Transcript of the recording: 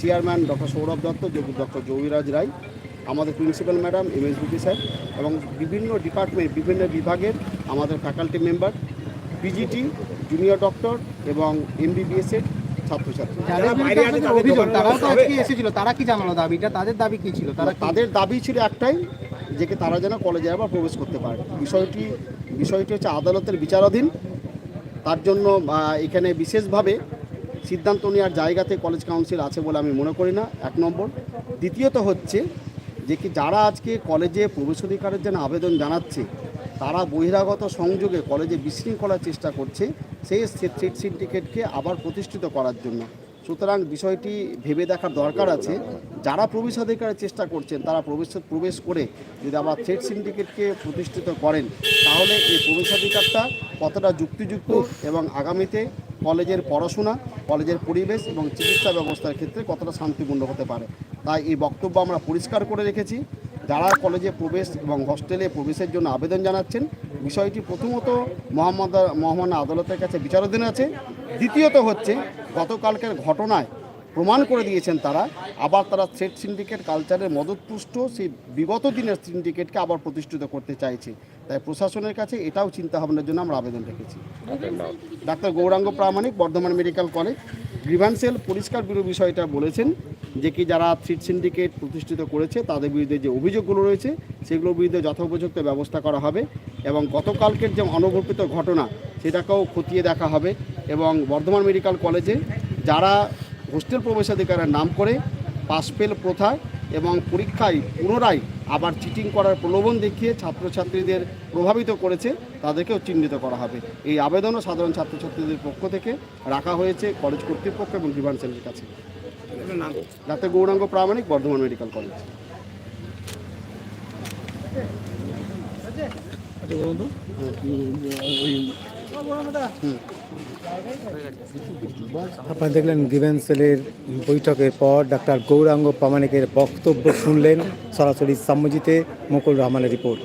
Chairman doctor Sourav Dutta doctor Yubiraj Roy আমাদের principal madam M S BP sir এবং বিভিন্ন department বিভিন্ন বিভাগের আমাদের faculty member PGT junior doctor এবং এমবিবিএসের ছাত্রছাত্রী। যাদের বিরুদ্ধে আপনাদের অভিযোগ তারাও তো তারা কি জানালো দাবিটা? তাদের দাবি কি ছিল? তারা তাদের দাবি ছিল একটাই যে তারা যেন কলেজে আবার প্রবেশ করতে পারে। বিষয়টি বিষয়টি হচ্ছে আদালতের বিচারাধীন। তার জন্য এখানে বিশেষভাবে সিদ্ধান্ত নেওয়ার জায়গাতে কলেজ কাউন্সিল আছে বলে আমি মনে করি না, এক নম্বর। দ্বিতীয়ত হচ্ছে যে কি যারা আজকে কলেজে প্রবেশাধিকারের জন্য আবেদন জানাচ্ছে, তারা বহিরাগত সংযোগে কলেজে বিশৃঙ্খলার চেষ্টা করছে সেই সিট সিন্ডিকেটকে আবার প্রতিষ্ঠিত করার জন্য। সুতরাং বিষয়টি ভেবে দেখার দরকার আছে। যারা প্রবেশাধিকারের চেষ্টা করছেন, তারা প্রবেশ প্রবেশ করে যদি আবার থ্রেড সিন্ডিকেটকে প্রতিষ্ঠিত করেন, তাহলে এই প্রবেশাধিকারটা কতটা যুক্তিযুক্ত এবং আগামীতে কলেজের পড়াশোনা, কলেজের পরিবেশ এবং চিকিৎসা ব্যবস্থার ক্ষেত্রে কতটা শান্তিপূর্ণ হতে পারে। তাই এই বক্তব্য আমরা পরিষ্কার করে রেখেছি। যারা কলেজে প্রবেশ এবং হস্টেলে প্রবেশের জন্য আবেদন জানাচ্ছেন, বিষয়টি প্রথমত মোহাম্মদ মহামান্য আদালতের কাছে বিচারাধীন আছে। দ্বিতীয়ত হচ্ছে, গতকালকের ঘটনায় প্রমাণ করে দিয়েছেন তারা। আবার তারা থ্রেড সিন্ডিকেট কালচারের মদতপুষ্ট, সেই বিগত দিনের সিন্ডিকেটকে আবার প্রতিষ্ঠিত করতে চাইছে। তাই প্রশাসনের কাছে এটাও চিন্তা ভাবনার জন্য আমরা আবেদন রেখেছি। Doctor Gouranga Pramanik, Bardhaman medical college, grievance cell পরিষ্কার বিরো বিষয়টা বলেছেন যে কি যারা থ্রিট সিন্ডিকেট প্রতিষ্ঠিত করেছে, তাদের বিরুদ্ধে যে অভিযোগগুলো রয়েছে, সেগুলোর বিরুদ্ধে যথোপযুক্ত ব্যবস্থা করা হবে এবং গতকালকের যে অনবর্পিত ঘটনা, সেটাকেও খতিয়ে দেখা হবে এবং বর্ধমান মেডিকেল কলেজে যারা হোস্টেল প্রবেশাধিকারের নাম করে পাস ফেল প্রথা এবং পরীক্ষায় পুনরায় আবার চিটিং করার প্রলোভন দেখিয়ে ছাত্রছাত্রীদের প্রভাবিত করেছে তাদেরকেও চিহ্নিত করা হবে। এই আবেদনও সাধারণ ছাত্রছাত্রীদের পক্ষ থেকে রাখা হয়েছে কলেজ কর্তৃপক্ষ এবং গ্রিভান্সেলের কাছে। ডাক্তার গৌরাঙ্গ প্রামাণিক বর্ধমান মেডিকেল কলেজ। আপনারা দেখলেন গ্রিভেন্সেলের বৈঠকের পর ডাক্তার গৌরাঙ্গ প্রামাণিকের বক্তব্য শুনলেন সরাসরি সাম্যজিতে মুকুল রহমানের রিপোর্ট।